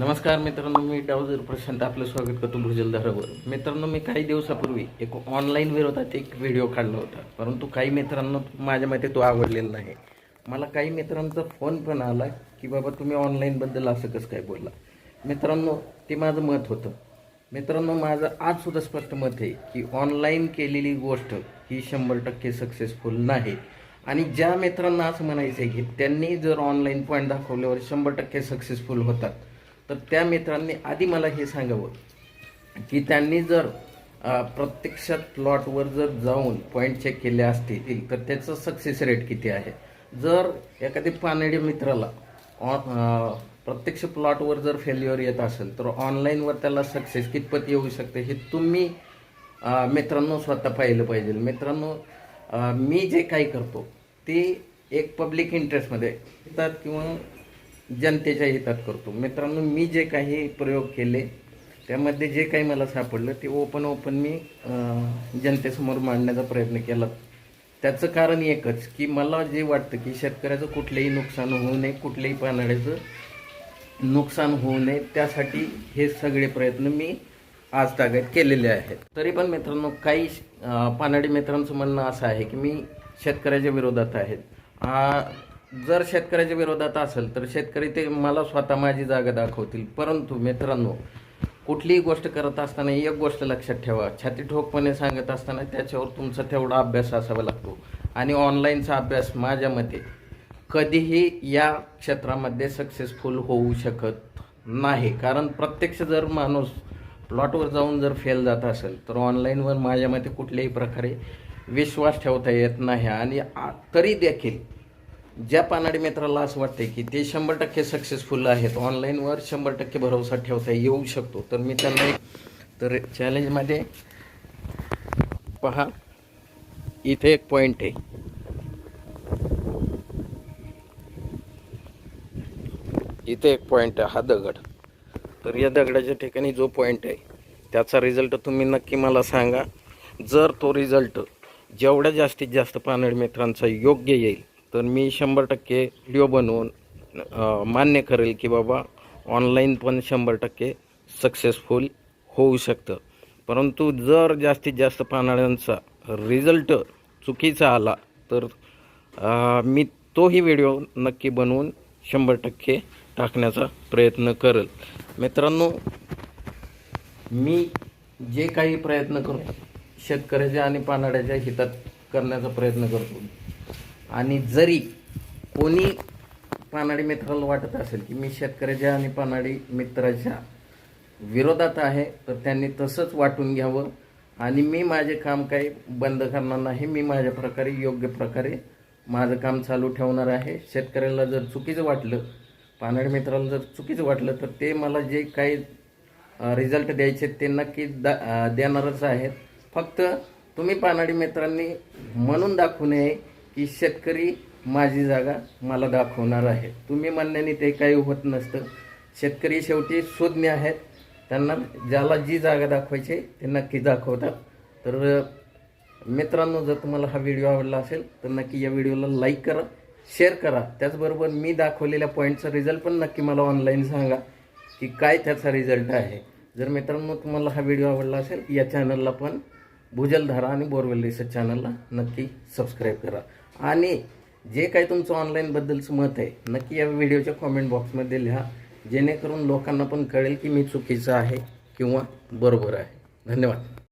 नमस्कार मित्रांनो मी डावजर प्रशांत आपलं स्वागत करतो भुजलधारावर मित्रांनो मी काही दिवसापूर्वी एक ऑनलाईन विरोधात एक व्हिडिओ काढला होता. परंतु काही मित्रांनो माझ्या मते तो आवडलेला नाही. मला काही मित्रांचा फोन पण आला की बाबा तुम्ही ऑनलाईनबद्दल असं कसं काय बोलला? मित्रांनो ते माझं मत होतं. मित्रांनो माझं आजसुद्धा स्पष्ट मत आहे की ऑनलाईन केलेली गोष्ट ही शंभर टक्के सक्सेसफुल नाही. आणि ज्या मित्रांना असं म्हणायचं आहे की त्यांनी जर ऑनलाईन पॉईंट दाखवल्यावर शंभर टक्के सक्सेसफुल होतात. तर त्या मित्रांनी आधी मला हे सांगावं की त्यांनी जर प्रत्यक्षात प्लॉटवर जर जाऊन पॉईंट चेक केले असतील तर त्याचं सक्सेस रेट किती आहे? जर एखाद्या पानडी मित्राला ऑन प्रत्यक्ष प्लॉटवर जर फेल्युअर येत असेल तर ऑनलाईनवर त्याला सक्सेस कितपत येऊ शकते हे तुम्ही मित्रांनो स्वतः पाहिलं पाहिजे. मित्रांनो मी जे काही करतो ते एक पब्लिक इंटरेस्टमध्ये येतात किंवा जनतेच्या हितात करतो. मित्रांनो मी जे काही प्रयोग केले त्यामध्ये जे काही मला सापडलं ते ओपन ओपन मी जनतेसमोर मांडण्याचा प्रयत्न केला. त्याचं कारण एकच की मला जे वाटतं की शेतकऱ्याचं कुठलंही नुकसान होऊ नये कुठल्याही पानाड्याचं नुकसान होऊ नये त्यासाठी हे सगळे प्रयत्न मी आज ताग्यात केलेले आहेत. तरी पण मित्रांनो काही पानाडी मित्रांचं म्हणणं असं आहे की मी शेतकऱ्याच्या विरोधात आहेत जर शेतकऱ्याच्या विरोधात असेल तर शेतकरी ते मला स्वतः माझी जागा दाखवतील. परंतु मित्रांनो कुठलीही गोष्ट करत असताना एक गोष्ट लक्षात ठेवा. छाती ठोकपणे सांगत असताना त्याच्यावर तुमचा तेवढा अभ्यास असावा लागतो. आणि ऑनलाईनचा अभ्यास माझ्या मते कधीही या क्षेत्रामध्ये सक्सेसफुल होऊ शकत नाही. कारण प्रत्यक्ष जर माणूस प्लॉटवर जाऊन जर फेल जात असेल तर ऑनलाईनवर माझ्या मते कुठल्याही प्रकारे विश्वास ठेवता येत नाही. आणि तरी देखील ज्या पानाडी मित्राला असं वाटते की ते शंभर टक्के सक्सेसफुल आहेत. ऑनलाईनवर शंभर टक्के भरोसा ठेवता येऊ शकतो. तर मी त्यांना एक तर चॅलेंजमध्ये पहा. इथे एक पॉईंट आहे. इथे एक पॉईंट आहे हा दगड. तर या दगडाच्या ठिकाणी जो पॉईंट आहे त्याचा रिझल्ट तुम्ही नक्की मला सांगा. जर तो रिझल्ट जेवढ्या जास्तीत जास्त पानड मित्रांचा योग्य येईल तर मी शंभर टक्के व्हिडिओ बनवून मान्य करेल की बाबा ऑनलाईन पण शंभर टक्के सक्सेसफुल होऊ शकतं. परंतु जर जास्तीत जास्त पानाड्यांचा रिझल्ट चुकीचा आला तर मी तोही व्हिडिओ नक्की बनवून शंभर टक्के टाकण्याचा प्रयत्न करेल. मित्रांनो मी जे काही प्रयत्न करतो शेतकऱ्याच्या आणि पानाड्याच्या हितात करण्याचा प्रयत्न करतो. आणि जरी कोणी पानाडी मित्राला वाटत असेल की मी शेतकऱ्याच्या आणि पानाडी मित्राच्या विरोधात आहे तर त्यांनी तसंच वाटून घ्यावं. आणि मी माझे काम काही बंद करणार नाही. मी माझ्या प्रकारे योग्य प्रकारे माझं काम चालू ठेवणार आहे. शेतकऱ्याला जर चुकीचं वाटलं पानाडी मित्राला जर चुकीचं वाटलं तर ते मला जे काही रिझल्ट द्यायचे ते नक्की दा देणारच आहेत. फक्त तुम्ही पानाडी मित्रांनी म्हणून दाखवू नये की शेतकरी माझी जागा मला दाखवणार आहे. तुम्ही म्हणण्याने ते काही होत नसतं. शेतकरी शेवटी सुज्ञ आहेत. त्यांना ज्याला जी जागा दाखवायची ते नक्की दाखवतात. तर मित्रांनो जर तुम्हाला हा व्हिडिओ आवडला असेल तर नक्की या व्हिडिओला लाईक करा शेअर करा. त्याचबरोबर मी दाखवलेल्या पॉईंटचा रिझल्ट पण नक्की मला ऑनलाईन सांगा की काय त्याचा रिझल्ट आहे. जर मित्रांनो तुम्हाला हा व्हिडिओ आवडला असेल या चॅनलला पण भुजलधारा आणि बोरवेल रिसर्च चॅनलला नक्की सबस्क्राईब करा. आणि जे काही तुमचं ऑनलाईनबद्दलचं मत आहे नक्की या व्हिडिओच्या कॉमेंट बॉक्समध्ये लिहा. जेणेकरून लोकांना पण कळेल की मी चुकीचं आहे किंवा बरोबर आहे. धन्यवाद.